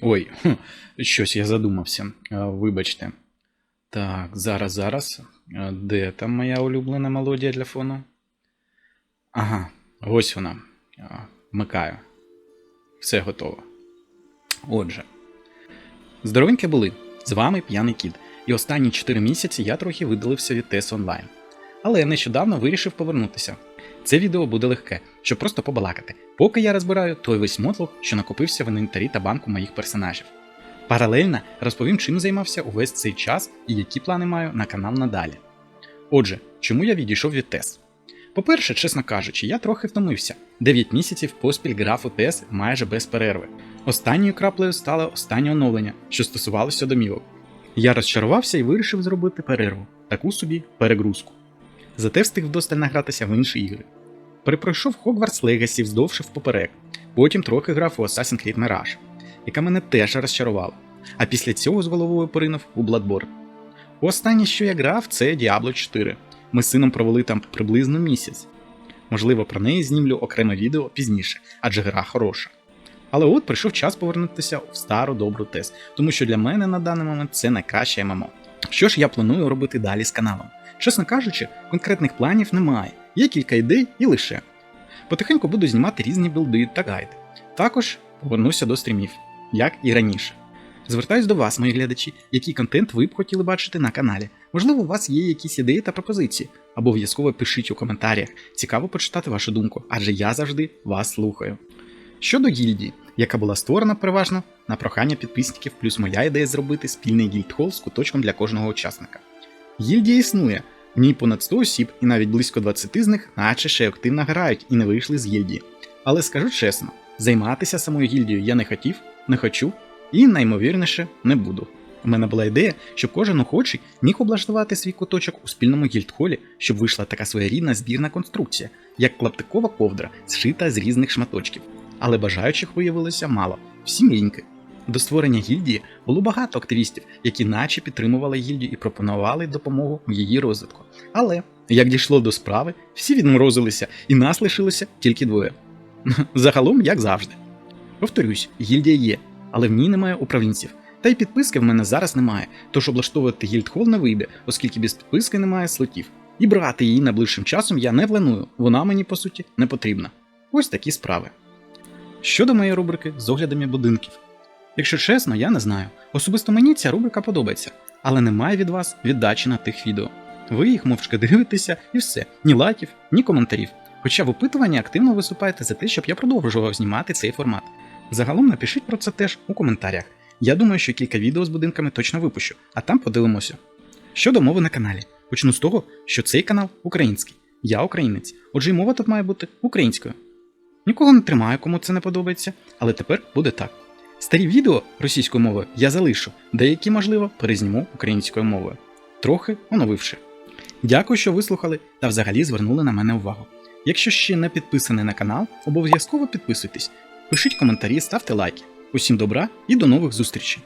Ой, щось я задумався. А, Вибачте. Так, зараз, зараз. Де там моя улюблена мелодія для фону? Ага, ось вона. Вмикаю. Все готово. Отже. Здоровенькі були. З вами п'яний кіт. І останні 4 місяці я трохи видалився від ТЕС онлайн. Але я нещодавно вирішив повернутися. Це відео буде легке, щоб просто побалакати, поки я розбираю той весь мотлох, що накопився в інвентарі та банку моїх персонажів. Паралельно розповім, чим займався увесь цей час і які плани маю на канал надалі. Отже, чому я відійшов від ТЕС? По-перше, чесно кажучи, я трохи втомився. 9 місяців поспіль грав у ТЕС майже без перерви. Останньою краплею стало останнє оновлення, що стосувалося домівок. Я розчарувався і вирішив зробити перерву, таку собі перегрузку. Зате встиг вдосталь награтися в інші ігри. Перепройшов Hogwarts Legacy вздовж і впоперек, потім трохи грав у Assassin's Creed Mirage, яка мене теж розчарувала. А після цього з головою поринув у Bloodborne. Останнє, що я грав, це Diablo 4. Ми з сином провели там приблизно місяць. Можливо, про неї знімлю окреме відео пізніше, адже гра хороша. Але от прийшов час повернутися в стару добру тес, тому що для мене на даний момент це найкраще ММО. Що ж я планую робити далі з каналом? Чесно кажучи, конкретних планів немає, є кілька ідей і лише. Потихеньку буду знімати різні білди та гайди. Також повернуся до стрімів, як і раніше. Звертаюсь до вас, мої глядачі, який контент ви б хотіли бачити на каналі. Можливо, у вас є якісь ідеї та пропозиції, обов'язково пишіть у коментарях. Цікаво почитати вашу думку, адже я завжди вас слухаю. Щодо гільдії, яка була створена переважно на прохання підписників, плюс моя ідея зробити спільний гільдхол з куточком для кожного учасника. Гільдія існує, в ній понад 100 осіб, і навіть близько 20 з них, наче ще активно грають і не вийшли з гільдії. Але скажу чесно, займатися самою гільдією я не хотів, не хочу і наймовірніше не буду. У мене була ідея, щоб кожен охочий міг облаштувати свій куточок у спільному гільдхолі, щоб вийшла така своєрідна збірна конструкція, як клаптикова ковдра, зшита з різних шматочків. Але бажаючих виявилося мало, всі міньки. До створення гільдії було багато активістів, які наче підтримували гільдію і пропонували допомогу в її розвитку. Але як дійшло до справи, всі відморозилися, і нас лишилося тільки двоє. Загалом, як завжди. Повторюсь, гільдія є, але в ній немає управлінців. Та й підписки в мене зараз немає, тож облаштовувати гільдхол не вийде, оскільки без підписки немає слотів. І брати її найближчим часом я не планую, вона мені по суті не потрібна. Ось такі справи. Щодо моєї рубрики з оглядами будинків. Якщо чесно, я не знаю. Особисто мені ця рубрика подобається, але немає від вас віддачі на тих відео. Ви їх мовчки дивитеся і все, ні лайків, ні коментарів. Хоча в опитуванні активно виступаєте за те, щоб я продовжував знімати цей формат. Загалом напишіть про це теж у коментарях. Я думаю, що кілька відео з будинками точно випущу, а там подивимося. Щодо мови на каналі, почну з того, що цей канал український. Я українець, отже, і мова тут має бути українською. Нікого не тримаю, кому це не подобається, але тепер буде так. Старі відео російською мовою я залишу, деякі, можливо, перезніму українською мовою, трохи оновивши. Дякую, що вислухали та взагалі звернули на мене увагу. Якщо ще не підписаний на канал, обов'язково підписуйтесь, пишіть коментарі, ставте лайки. Усім добра і до нових зустрічей!